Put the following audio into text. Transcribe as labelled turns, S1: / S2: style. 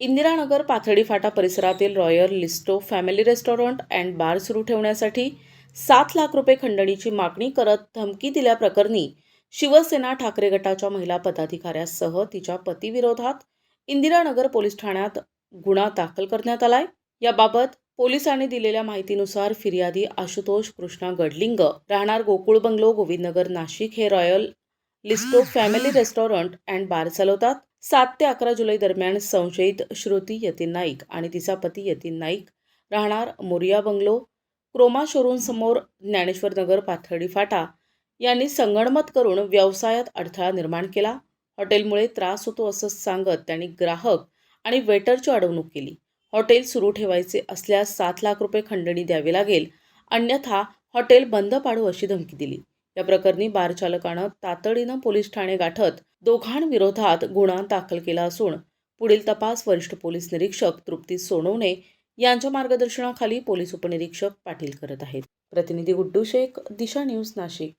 S1: इंदिरानगर पाथडी फाटा परिसरातील royal Listo family restaurant and bar सुरू ठेवण्यासाठी सात लाख रुपये खंडणीची मागणी करत धमकी दिल्याप्रकरणी शिवसेना ठाकरे गटाच्या महिला पदाधिकाऱ्यासह तिच्या पतीविरोधात इंदिरानगर पोलीस ठाण्यात गुन्हा दाखल करण्यात आलाय. याबाबत पोलिसांनी दिलेल्या माहितीनुसार फिर्यादी आशुतोष कृष्णा गडलिंग राहणार गोकुळ बंगलो गोविंदनगर नाशिक हे royal लिस्टो family restaurant and bar चालवतात. सात ते अकरा जुलै दरम्यान संशयित श्रुती यतीन नाईक आणि तिचा पती यतीन नाईक राहणार मोरिया बंगलो. क्रोमा शोरूमसमोर ज्ञानेश्वरनगर ज्ञानेश्वर नगर पाथर्डी फाटा यांनी संगणमत करून व्यवसायात अडथळा निर्माण केला. हॉटेलमुळे त्रास होतो असं सांगत त्यांनी ग्राहक आणि वेटरची अडवणूक केली. हॉटेल सुरू ठेवायचे असल्यास सात लाख रुपये खंडणी द्यावी लागेल. अन्यथा हॉटेल बंद पाडू अशी धमकी दिली. या प्रकरणी बारचालकानं तातडीनं पोलीस ठाणे गाठत दोघांविरोधात गुन्हा दाखल केला असून पुढील तपास वरिष्ठ पोलीस निरीक्षक तृप्ती सोनवणे यांच्या मार्गदर्शनाखाली पोलीस उपनिरीक्षक पाटील करत आहेत. प्रतिनिधी गुड्डू शेख दिशा न्यूज नाशिक.